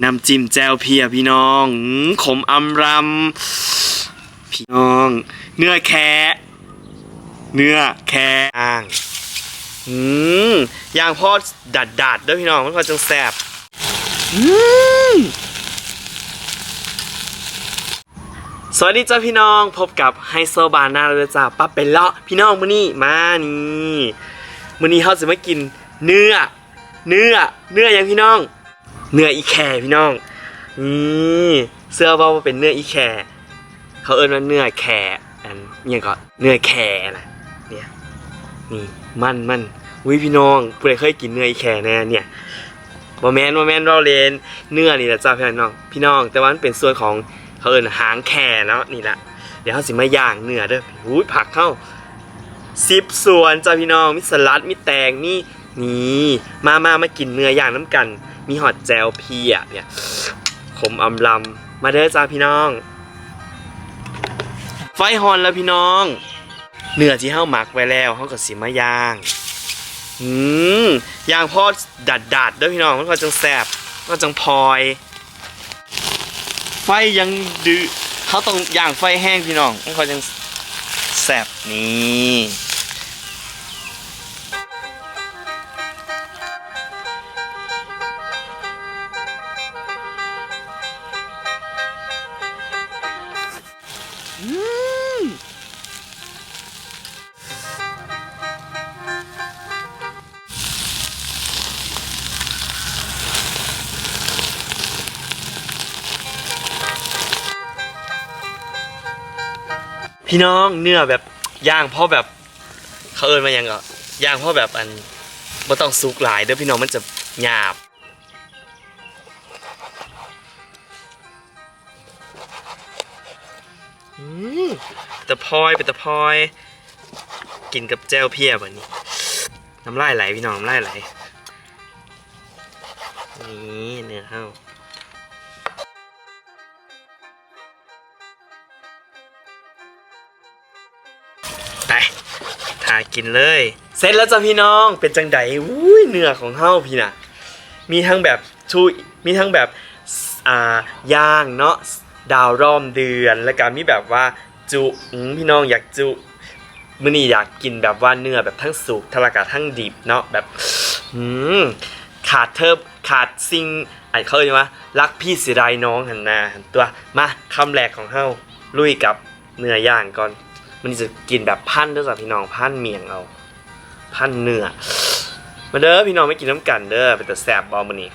น้ำจิ้มแจ่วเพียพี่น้องอื้อขมอำรำพี่น้อง เนื้อแคะเนื้อแคะย่างอืมย่างพอดัดดัดๆเด้วยพี่น้องมันพอจังแซ่บอืมสวัสดีจ้าพี่น้องพบกับไฮโซบานาเลยจ้าปั๊บเป็นเลาะพี่น้องมื้อนี้มานี่มื้อนี้เขาจะมากิน เนื้อ เนื้อ เนื้อยังพี่น้อง เนื้ออีแคร์พี่น้องนี่เสื้อว่าว่าเป็นเนื้ออีแคร์เขาเอิ้นว่าเนื้อแคร์อันเนี่ยก็เนื้อแคร์นะเนี่ยนี่มันมันวิพี่น้องผู้ใดเคยกินเนื้ออีแคร์แน่เนี่ยบอแมนบอแมนเราเลนเนื้อนี่แหละจ้าพี่น้องพี่น้อง แต่ว่ามันเป็นส่วนของเขาเอิ้นหางแคร์เนาะนี่แหละเดี๋ยวเขาสิมาย่างเนื้อเด้ออุ้ยผักเข้าสิบส่วนจ้าพี่น้องมีสลัดมีแตงมีนี่มามามากินเนื้อย่างน้ำกัน มีหอดแจวเพียเนี่ยขมอำลำมาเด้อจ้าพี่น้อง ไฟฮอนแล้วพี่น้องเนื้อที่เฮาหมักไว้แล้วเฮาก็สิมาย่างอืมย่างพอดัดดัดด้อพี่น้องมันก็จังแซ่บมันก็จังพลอย ไฟยังดื้อเขาต้องย่างไฟแห้งพี่น้องมันก็จังแซ่บนี่ พี่น้องเนื้อแบบย่างเพราะแบบเขาเอินมายังก็ย่างเพราะแบบอันไม่ต้องสุกหลายเด้อพี่น้องมันจะหยาบอืมตะพอยเป็นตะพอย กินกับแจ่วเพียแบบนี้น้ำลายไหลพี่น้องน้ำลายไหลนี่เนื้อเข้า ทากินเลย เสร็จแล้วจ้ะพี่น้องเป็นจังไดอุ้ยเนื้อของเฮาพี่น่ะ มีทั้งแบบชูมีทั้งแบบอ่าย่างเนาะดาวร่อมเดือน แล้วก็มีแบบว่าจุพี่น้องอยากจุมื้อนี้อยากกินแบบว่าเนื้อแบบทั้งสุกทะลากาทั้งดิบเนาะแบบอืมขาดเทิบขาดสิ่งไอ้เขาเรียกว่ารักพี่สียดายน้องหันนาหันตัวมาคำแรกของเฮาลุยกับเนื้อย่างก่อน มันจะกินแบบพันเด้อจ้ะพี่น้องพันเมียงเอา พันเนื้อมาเด้อพี่น้องไม่กินน้ำกันเด้อเป็นแต่แสบบอมันนี้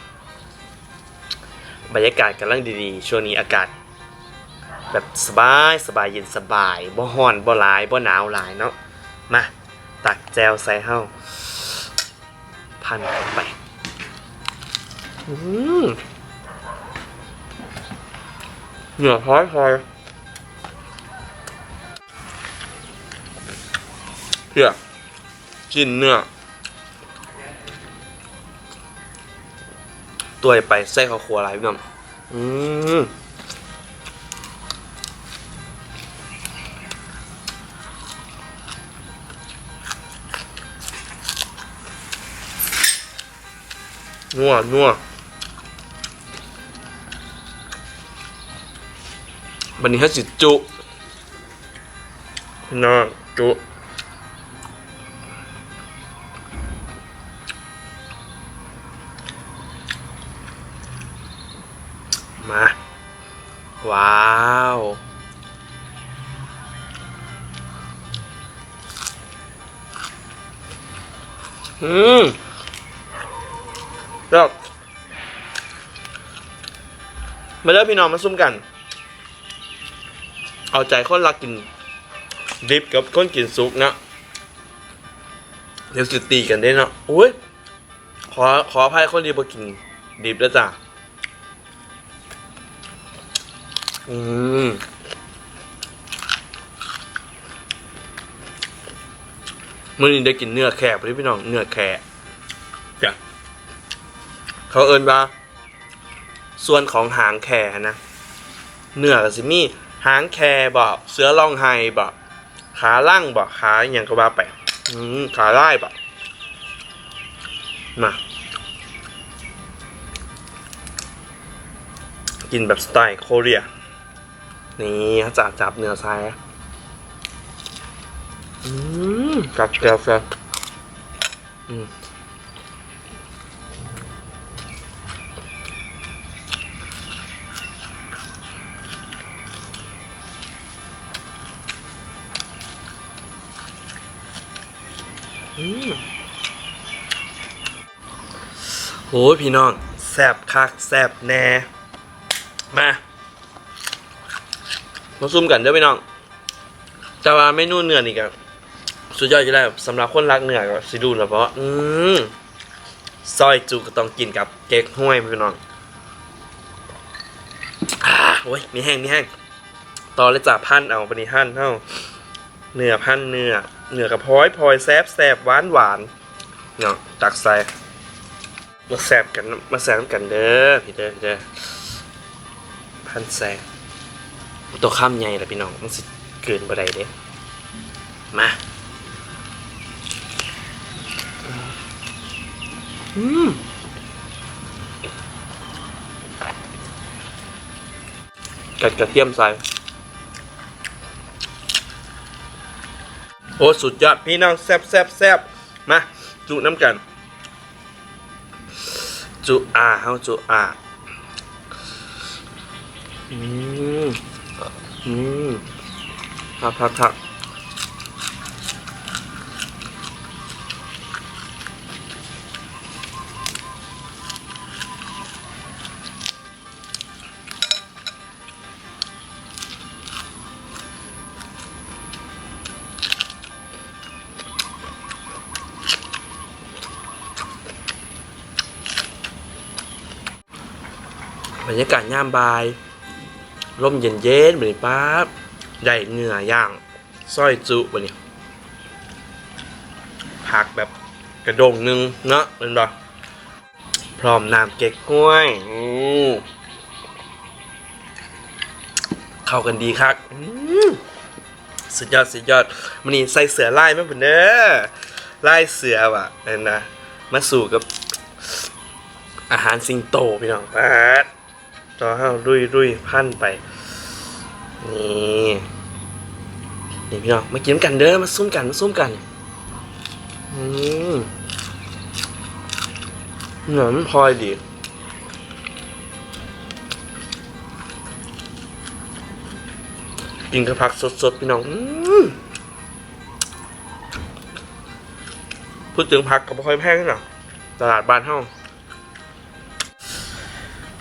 บรรยากาศกำลังดีๆ ช่วงนี้อากาศ แบบสบายสบายเย็นสบายบ่ฮ้อนบ่หลายบ่หนาวหลายเนาะมาตักแจวใส่เฮาพันเข้าไปอืมเหนือพอยพอย พื่อกินเนื้อตัวไปใส่ข้าวครัวอะไรพี่น้องอืมนัวนัววันนี้เขาสิจุน้องจุ ว้าว อืมแล้วมาเริ่มพี่น้องมาซุ่มกัน เอาใจคนรักกิน ดิบกับคนกินซุปนะเดี๋ยวจะตีกันได้เนาะอุ้ยขอขออภัยคนดีบ่กินดิบแล้วจ้ะ อืมมื่อนี้ได้กินเนื้อแขกไปพี่น้องเนื้อแขกจ้ะเขาเอินว่า ส่วนของหางแขนะ เนื้อก็สิมีหางแคบ่เสือล่องไห้บ่ขาล่างบ่ขาอหย่างก็ว่าไปอืมขาไล่บ่มากินแบบสไตล์โคเรีย นี่เขาจะจับเนื้อซ้ายอืมกรับกรับกรับอืมอืมโอ้ยพี่น้องแซบคักแซบแน่ มา มาซุ่มกันเด้อพี่น้อง แต่ว่าเมนูเนื้อนี่ก็สุดยอดอยู่แล้วสำหรับคนรักเนื้อก็สิดูแล้วเพราะอืมซอยจุก็ต้องกินกับเก๊กห้วยพี่น้องอ่าโอ้ยมีแห้งมีแห้งต่อเลยจ้ะพันเอาปนิหั่นเท่าเนื้อพันเนื้อเนื้อกระพร้อยพลอยแซบแซบหวานหวานเนาะตักใส่มาแซบกันมาแซบกันเด้อพี่เด้อพี่เด้อพันแซบ ตัวข้ามใหญ่ละพี่น้องมันสิเกินบ่ได้เด้มาอืมกัดกระเทียมใส่โอ้สุดยอด พี่น้องแซบแซบแซบมา จุน้ำกัน จุอาเฮาจุอาอืม อืมครับครับครับบรรยากาศย่ามบาย ลมเย็นเย็นๆแบนี้ป๊าบได้เนื้อย่างซอยจุแบนี้ผักแบบกระดงหนึงเนาะเป็นบ่พร้อมน้ำเก๊กห้วยอืมเข้ากันดีครับสุดยอดสุดยอดมันนี่ใส่เสือไล่ไหมเพื่อนเด้อไล่เสือว่ะนั่นนะมาสู่กับอาหารสิงโตพี่น้องป๊ด ต่อห้ารุยรุยพันไป นี่นี่พี่น้องมากินกันเด้อมาซุ่มกันมาซุ่มกันอืมเหนือมันพลอยดีกินกระพักสดๆพี่น้องอืมพูดถึงผักก็ไม่อยแพงหรอตลาดบ้านเฮา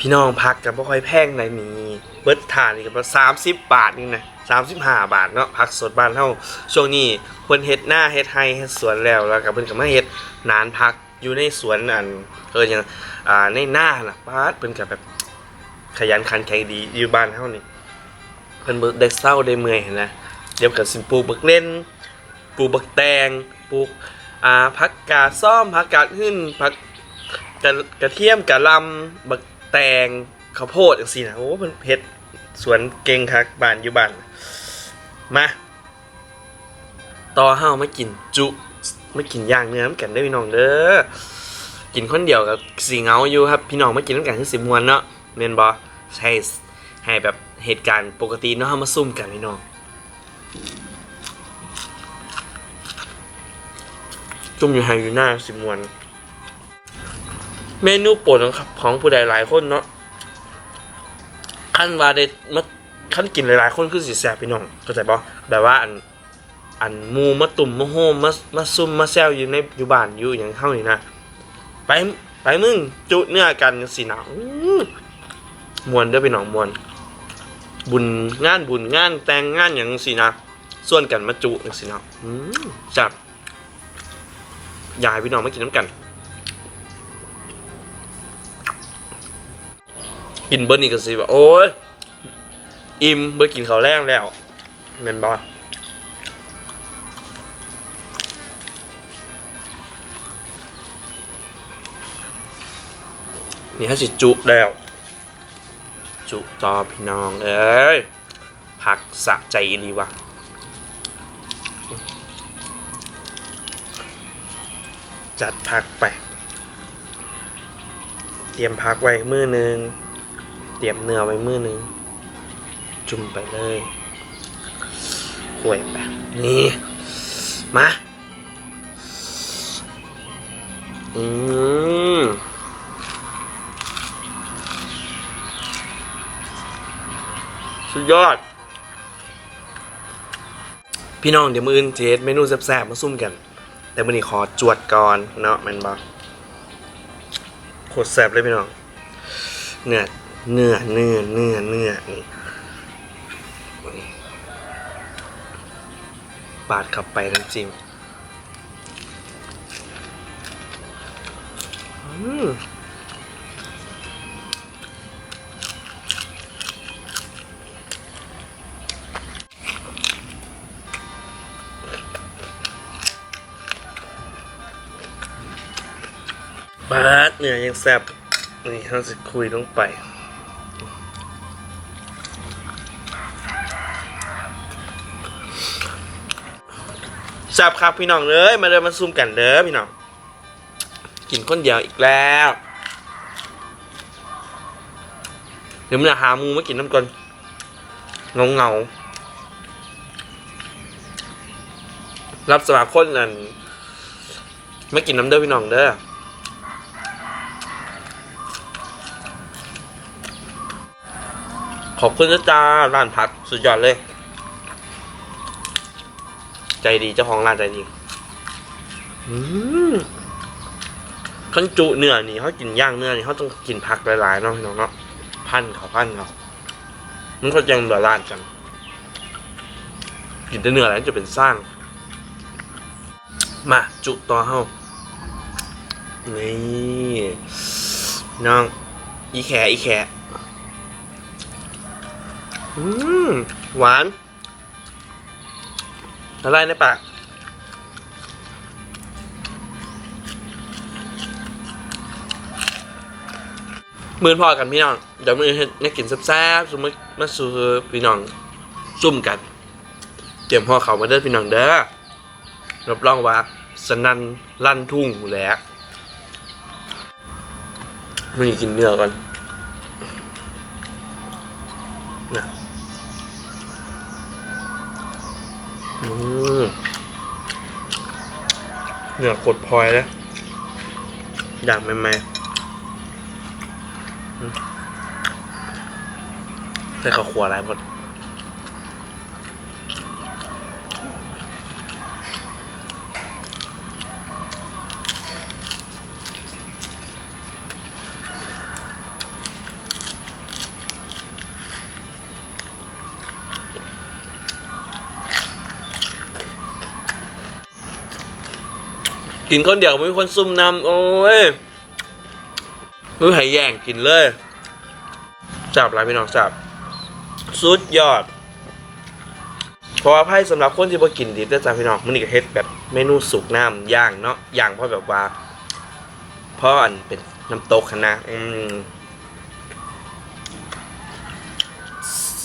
พี่น้องพักกับบ่ค่อยแพงในนี้เบิดทานนี่ก็สามสิบบาทนี่นะสามสิบห้าบาทเนาะผักสดบ้านเฮาช่วงนี้เพิ่นเฮ็ดหน้าเฮ็ดไฮเฮ็ดสวนแล้วแล้วก็เพิ่นก็มาเฮ็ดนานพักอยู่ในสวนอันเอออย่างอ่าในหน้าน่ะปาเพิ่นก็แบบขยันขันแข็งดีอยู่บ้านเฮานี่เพิ่นบ่ได้เศร้าได้เมื่อยเห็นนะเดี๋ยวก็สิปลูกบักเล่นปลูกบักแตงปลูกอ่าผักกาดซ้อมผักกาดหึ่นผักกระกระเทียมกระลำบัก ตงข้าวโพดอย่างสินะโอ้มันเพชรสวนเก่งคักบ้านอยู่บ้านมาต่อห้าวมากินจุมากินย่างเนื้อกันได้พี่น้องเด้อกินคนเดียวกับสีเงาอยู่ครับ พี่น้องมากินน้ำกันคือสิมวนเนาะเมนบอใช่ให้แบบเหตุการณ์ปกติเนาะเฮามาซุ่มกันพี่น้องจุ่มอยู่ไฮอยู่หน้าสิมวน เมนูโปรดของของผู้ใดหลายคนเนาะขั้นว่าได้มาขั้นกินหลายๆ คนคือสิแซ่บพี่น้องเข้าใจปะแบบว่าอันอันมูมาตุ่มมาโฮมมามาซุ่มมาแซวอยู่ในอยู่บ้านอยู่อย่างเท่านี้นะไปไปมึงจุเนื้อกันจังสินะอื้อมวนเด้อพี่น้องมวนบุญงานบุญงานแต่งงานอย่างสินะส่วนกันมาจุจังสินะจับยายพี่น้องมากินน้ำกัน กินเบิร์นี่ก็สิว่าโอ้ยอิ่มเบิร์กินข้าวแรงแล้วแม่นบ่นี่ถ้าสิจุแล้ว จุต่อพี่น้องเอ้ยพักสะใจอีหลีวะจัดพักไป เตรียมพักไว้มือหนึ่ง เตรียมเนื้อไว้มือหนึง จุ่มไปเลยขวยไปนี่ มา อืมสุดยอด พี่น้องเดี๋ยวมืออื่นเจสเมนูแซ่บๆมาซุ่มกัน แต่มื่อนี้ขอจวดก่อนเนาะแมันบอกโคตรแซ่บเลยพี่น้อง เนื้อ เนื้อเนื้อเนื้อเนื้อนี่ปาดข้าไปน้ำจิ้มปาดเนื้อยังแซ่บนี่เราจะคุยลงไป แซ่บครับพี่น้องเอ้ยมาเดินมาซุ่มกันเด้อพี่น้องกินคนเดียวอีกแล้วเดี๋ยวมันจะหามูมากินน้ำก่อนเงาเงารับสมัครคนนั่นมากินน้ำเด้อพี่น้องเด้อขอบคุณนะจ้าร้านพักสุดยอดเลย ใจดีเจ้าของร้านใจดีอืมขั้นจุเนื้อนี่เขากินย่างเนื้อนี่เขาต้องกินผักหลายๆเนาะพี่น้องเนาะพันเขาพันเขามันก็ยังเหลือร้านกันกินแต่เนื้อแล้วจะเป็นสร้าง มาจุต่อเฮานี่น้อง อีแขอีแขอืมหวาน อะไรในปากมือพอกันพี่น้อง เดี๋ยวมือให้กินแซ่บๆสมมติมาสู่พี่น้องซุ่มกันเตรียมห่อเขามาเด้อพี่น้องเด้อรับรองว่าสนันลั่นทุ่งแหล้วมันกินเนื้อก่อนนะ เหนือกดพลอยแล้วอยากไหมไหมใส่ข้าวขัวอะไรหมด กินคนเดียวไม่มีคนซุ่มนำโอ้ยมือหายแย่งกินเลยจับอะไรพี่น้องจับสุดยอดเพราะว่าไพ่สำหรับคนที่บ่กินดิบได้จ้าพี่น้องมันนี่ก็เฮ็ดแบบเมนูสุกน้ำย่างเนาะย่างเพราะแบบว่าเพราะอันเป็นน้ำตกคณะอืม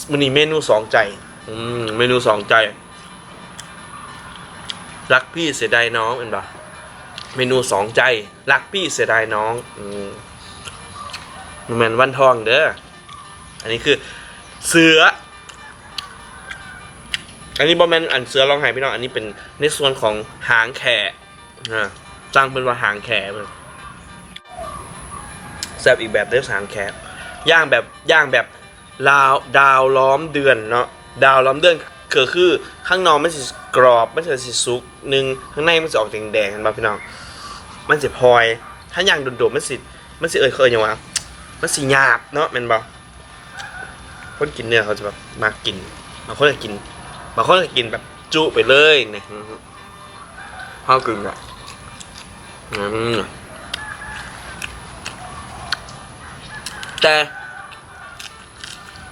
มันนี่เมนูสองใจ อืมเมนูสองใจ รักพี่เสียดายน้องเห็นปะ เมนูสองใจรักพี่เสียดายน้องอืมแมนวันทองเด้ออันนี้คือเสือ อันนี้บอแมนอันเสือลองหายพี่น้องอันนี้เป็นในส่วนของหางแขะนะจ้างเป็นว่าหางแขะมันแซบอีกแบบเรียกหางแขะย่างแบบย่างแบบลาวดาวล้อมเดือนเนาะดาวล้อมเดือน คือคือข้างนอกมันสิกรอบมันจะสิสุกหนึ่งข้างในมันจะออกแดงๆเห็นป่ะพี่น้อง มันสิพลอย ถ้าย่างโดดๆมันสิมันสิเอ่ยเคยอย่างวะมันสิหยาบเนาะแมันบ่คนกินเนื้อเขาจะแบบมากินบางคนก็กินบางคนก็กินแบบจุไปเลยเนี่ยข้าวกึ่งอะอืมแต่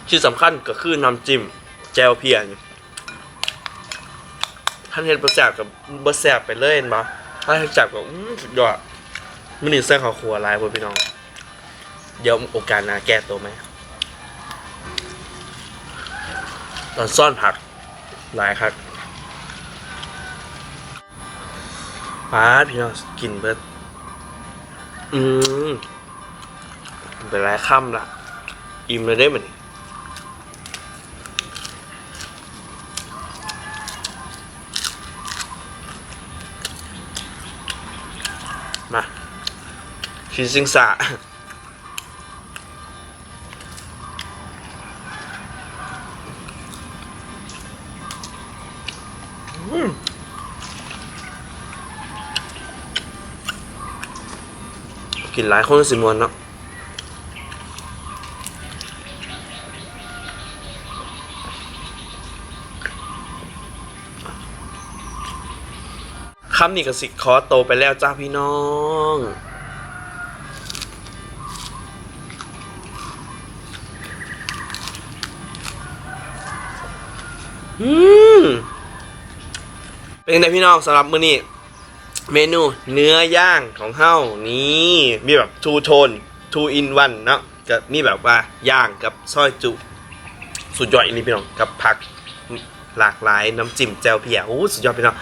ที่สำคัญก็คือน้ำจิ้มแจวเพียนี่ ท่านเห็นบะแสบกับบะแสบไปเลยเห็นปะถ้าเห็นจับกับอื้อสุดยอดมันนี่เส้นข้าครัวลายพ่อพี่น้อง เดี๋ยวโอกาสหน้าแก้ตัวไหม ตอนซ่อนผักหลายครับป้าพี่น้องกินเบิดอืมเป็นไรค่ำละอิ่มเลยได้เหมือน มาชินซิงสะกินหลายคนสิมวนเนาะ คำนี้ก็สิขอโตไปแล้วจ้าพี่น้องอืมเป็นไงพี่น้องสำหรับมื้อนี้เมนูเนื้อย่างของเฮานี่มีแบบทูโทนทูอินวันเนาะก็มีแบบว่าย่างกับซอยจุสุดยอดอีนี่พี่น้องกับผักหลากหลายน้ำจิ้มแจ่วเพียโอ้สุดยอดพี่น้อง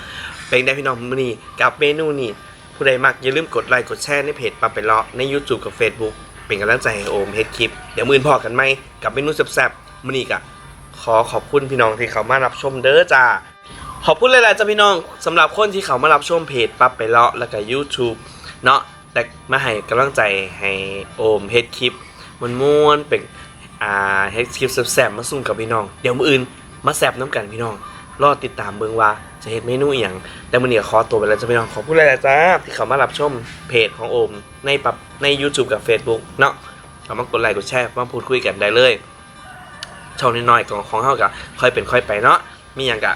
เป็นได้พี่น้องมือนี้กับเมนูนี้ผู้ใดมักอย่าลืมกดไลค์กดแชร์ในเพจปั๊บไปเลาะใน YouTube กับ Facebook เป็นกำลังใจให้โอมเฮ็ดคลิป เดี๋ยวมือนพอกันไหมกับเมนูแซ่บๆมื้อนี้ก็ขอขอบคุณพี่น้องที่เขามารับชมเด้อจ้าขอบคุณหลายๆจ้าพี่น้องสำหรับคนที่เขามารับชมเพจปั๊บไปเลาะแล้วก็ YouTube เนาะแต่มาให้กำลังใจให้โอมเฮ็ดคลิปมันม่วนเป็นอ่าเฮ็ดคลิปแซ่บๆมาซุ่มกับพี่น้อง เดี๋ยวมืออื่นมาแซ่บน้ำกันพี่น้อง รอติดตามเบิงว่า จะเฮ็ดเมนูอย่างแต่มื้อนี้ก็ขอตัวไปแล้วจ้าพี่น้องขอบคุณหลายๆจ้าที่เขามารับชมเพจของโอม ในปับใน YouTube กับ Facebook เนาะเอามากดไลค์กดแชร์มาพูดคุยกันได้เลยช่องน้อยๆของของเฮาก็ค่อยเป็นค่อยไปเนาะมีหยังก็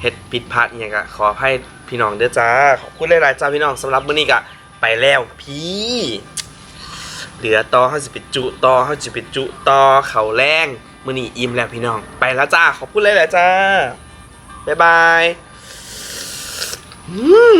เฮ็ดผิดพลาดอย่างก็ขอให้พี่น้องเด้อจ้าขอบคุณหลายๆจ้าพี่น้องสำหรับมื้อนี้ก็ไปแล้วพี่เหลือต่อเฮาสิไปจุต่อเฮาสิไปจุต่อเขาแรงมื้อนี้อิ่มแล้วพี่น้อง ไปแล้วจ้าขอบคุณหลายๆจ้า บ๊ายบายอืม